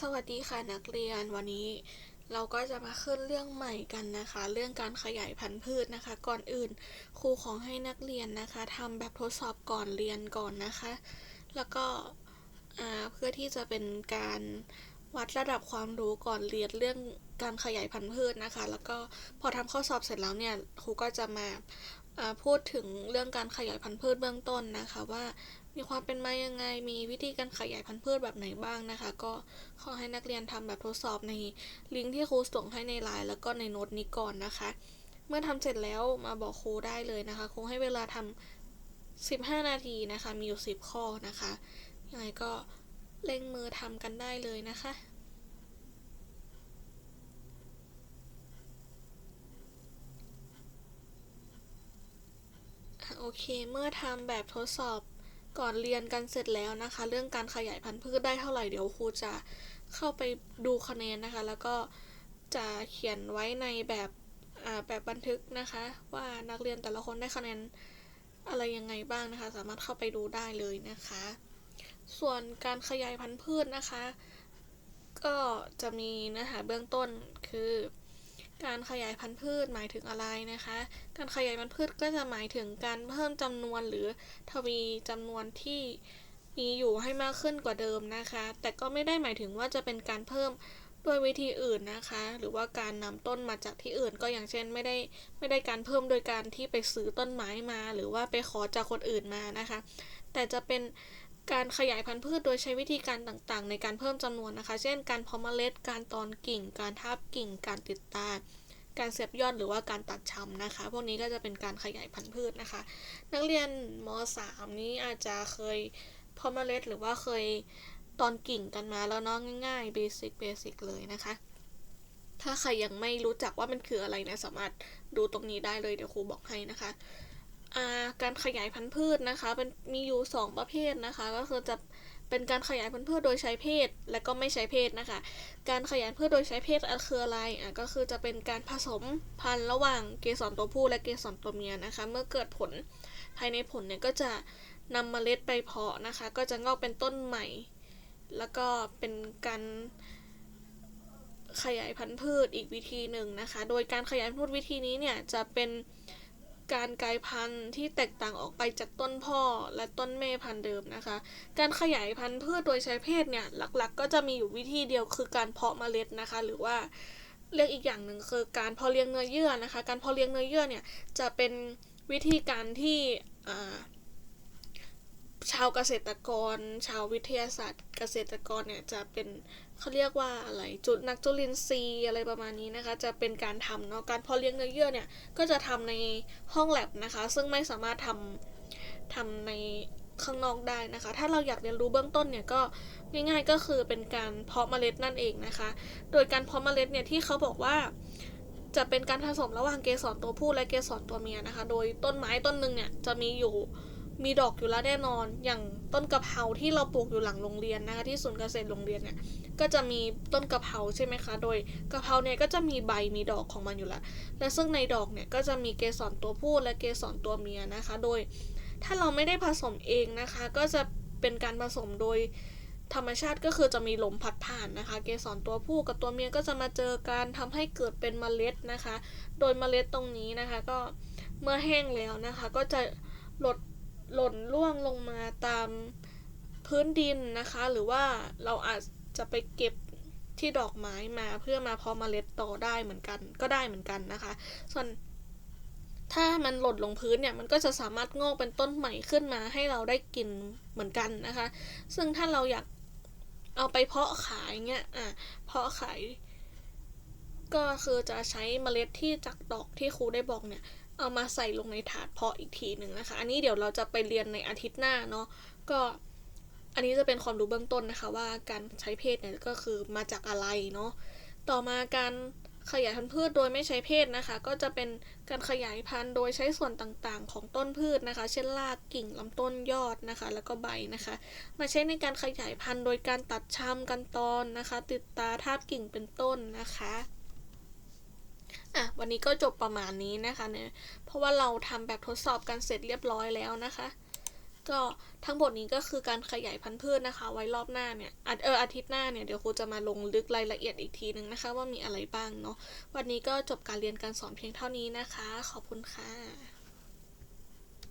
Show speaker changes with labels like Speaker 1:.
Speaker 1: สวัสดีค่ะนักเรียนวันนี้เราก็จะมาขึ้นเรื่องใหม่กันนะคะ เรื่องการขยายพันธุ์พืชนะคะ ก่อนอื่นครูขอให้นักเรียนนะคะทำแบบทดสอบก่อนเรียนก่อนนะคะ แล้วก็เพื่อที่จะเป็นการวัดระดับความรู้ก่อนเรียนเรื่องการขยายพันธุ์พืชนะคะ แล้วก็พอทำข้อสอบเสร็จแล้วเนี่ยครูก็จะมาพูดถึงเรื่องการขยายพันธุ์พืชเบื้องต้นนะคะว่า มีความเป็นมายังไง มีวิธีการขยายพันธุ์พืชแบบไหนบ้างนะคะ ก็ขอให้นักเรียนทำแบบทดสอบในลิงก์ที่ครูส่งให้ในไลน์แล้วก็ในโน้ตนี้ก่อนนะคะ เมื่อทำเสร็จแล้วมาบอกครูได้เลยนะคะครูให้เวลาทำ15 นาทีนะคะ มีอยู่ 10 ข้อนะคะ ยังไงก็เร่งมือทำกันได้เลยนะคะโอเค เมื่อทำแบบทดสอบ ก่อนเรียนกันเสร็จแล้วนะคะ เรื่องการขยายพันธุ์พืชได้เท่าไหร่เดี๋ยวครูจะเข้าไปดูคะแนนนะคะ แล้วก็จะเขียนไว้ในแบบแบบบันทึกนะคะ ว่านักเรียนแต่ละคนได้คะแนนอะไรยังไงบ้างนะคะ สามารถเข้าไปดูได้เลยนะคะ ส่วนการขยายพันธุ์พืชนะคะ ก็จะมีเนื้อหาเบื้องต้นคือ การขยายพันธุ์พืชหมายถึงอะไรนะคะ การขยายพันธุ์พืชก็จะหมายถึงการเพิ่มจำนวนหรือทวีจำนวนที่มีอยู่ให้มากขึ้นกว่าเดิมนะคะ แต่ก็ไม่ได้หมายถึงว่าจะเป็นการเพิ่มด้วยวิธีอื่นนะคะ หรือว่าการนำต้นมาจากที่อื่นก็อย่างเช่นไม่ได้ไม่ได้การเพิ่มโดยการที่ไปซื้อต้นไม้มา หรือว่าไปขอจากคนอื่นมานะคะ แต่จะเป็น การขยายพันธุ์พืชโดยใช้วิธีการต่างๆ ในการเพิ่มจำนวนนะคะ เช่น การเพาะเมล็ด การตอนกิ่ง การทาบกิ่ง การติดตา การเสียบยอดหรือว่าการตัดชำนะคะ พวกนี้ก็จะเป็นการขยายพันธุ์พืชนะคะ นักเรียนม .3 นี้อาจจะเคยเพาะเมล็ด หรือว่าเคยตอนกิ่งกันมาแล้วเนาะง่ายๆเบสิกเบสิกเลยนะคะ ถ้าใครยังไม่รู้จักว่ามันคืออะไรนะสามารถดูตรงนี้ได้เลยเดี๋ยวครูบอกให้นะคะ การขยายพันธุ์พืชนะคะเป็นมีอยู่ 2 ประเภทนะคะ ก็คือจะเป็นการขยายพันธุ์พืชโดยใช้เพศ และก็ไม่ใช้เพศนะคะ การขยายพืชโดยใช้เพศคืออะไรอะก็คือจะเป็นการผสมพันธุ์ระหว่างเกสรตัวผู้และเกสรตัวเมียนะคะ เมื่อเกิดผลภายในผลเนี่ยก็จะนำเมล็ดไปเพาะนะคะ ก็จะงอกเป็นต้นใหม่ แล้วก็เป็นการขยายพันธุ์พืชอีกวิธีหนึ่งนะคะ โดยการขยายพันธุ์พืชวิธีนี้เนี่ยจะเป็น การกลายพันธุ์ที่แตกต่างออกไปจากต้นพ่อและต้นแม่พันธุ์เดิมนะคะ การขยายพันธุ์พืชโดยใช้เพศเนี่ยหลักๆก็จะมีอยู่วิธีเดียวคือการเพาะเมล็ดนะคะ หรือว่าเรียกอีกอย่างหนึ่งคือการเพาะเลี้ยงเนื้อเยื่อนะคะ การเพาะเลี้ยงเนื้อเยื่อเนี่ยจะเป็นวิธีการที่ ชาวเกษตรกร ชาววิทยาศาสตร์ เกษตรกรเนี่ยจะเป็นเขาเรียกว่าอะไรจุดนักจุลินทรีย์อะไรประมาณนี้นะคะ จะเป็นการทำเนาะการเพาะเลี้ยงเนื้อเยื่อเนี่ยก็จะทำในห้องแลบนะคะ ซึ่งไม่สามารถทำทำในข้างนอกได้นะคะ ถ้าเราอยากเรียนรู้เบื้องต้นเนี่ยก็ง่ายๆก็คือเป็นการเพาะเมล็ดนั่นเองนะคะ โดยการเพาะเมล็ดเนี่ยที่เขาบอกว่าจะเป็นการผสมระหว่างเกสรตัวผู้และเกสรตัวเมียนะคะ โดยต้นไม้ต้นหนึ่งเนี่ยจะมีอยู่ มีดอกอยู่แล้วแน่นอน อย่างต้นกะเพราที่เราปลูกอยู่หลังโรงเรียนนะคะที่ศูนย์เกษตรโรงเรียนเนี่ยก็จะมีต้นกะเพราใช่ไหมคะ โดยกะเพราเนี่ยก็จะมีใบมีดอกของมันอยู่แล้ว และซึ่งในดอกเนี่ยก็จะมีเกสรตัวผู้และเกสรตัวเมียนะคะ โดยถ้าเราไม่ได้ผสมเองนะคะ ก็จะเป็นการผสมโดยธรรมชาติก็คือจะมีลมพัดผ่านนะคะ เกสรตัวผู้กับตัวเมียก็จะมาเจอกันทำให้เกิดเป็นเมล็ดนะคะ โดยเมล็ดตรงนี้นะคะก็เมื่อแห้งแล้วนะคะ ก็จะลด หล่นร่วงลงมาตามพื้นดินนะคะ หรือว่าเราอาจจะไปเก็บที่ดอกไม้มาเพื่อมาเพาะเมล็ดต่อได้เหมือนกัน ก็ได้เหมือนกันนะคะ ส่วนถ้ามันหล่นลงพื้นเนี่ยมันก็จะสามารถงอกเป็นต้นใหม่ขึ้นมาให้เราได้กินเหมือนกันนะคะ ซึ่งถ้าเราอยากเอาไปเพาะขายเงี้ยอะเพาะขายก็คือจะใช้เมล็ดที่จากดอกที่ครูได้บอกเนี่ย เอามาใส่ลงในถาดเพาะอีกทีหนึ่งนะคะ อันนี้เดี๋ยวเราจะไปเรียนในอาทิตย์หน้าเนาะก็อันนี้จะเป็นความรู้เบื้องต้นนะคะ ว่าการใช้เพศเนี่ยก็คือมาจากอะไรเนาะต่อมาการขยายพันธุ์พืชโดยไม่ใช้เพศนะคะ ก็จะเป็นการขยายพันธุ์โดยใช้ส่วนต่างๆ ของต้นพืชนะคะ เช่นรากกิ่งลำต้นยอดนะคะ แล้วก็ใบนะคะ มาใช้ในการขยายพันธุ์โดยการตัดชำกันตอนนะคะ ติดตาทาบกิ่งเป็นต้นนะคะ อะวันนี้ก็จบประมาณนี้นะคะเนี่ยเพราะว่าเราทำแบบทดสอบกันเสร็จเรียบร้อยแล้วนะคะ ก็ทั้งหมดนี้ก็คือการขยายพันธุ์พืชนะคะ ไว้รอบหน้าเนี่ยอาเอออาทิตย์หน้าเนี่ยเดี๋ยวครูจะมาลงลึกรายละเอียดอีกทีนึงนะคะ ว่ามีอะไรบ้างเนาะวันนี้ก็จบการเรียนการสอนเพียงเท่านี้นะคะ ขอบคุณค่ะ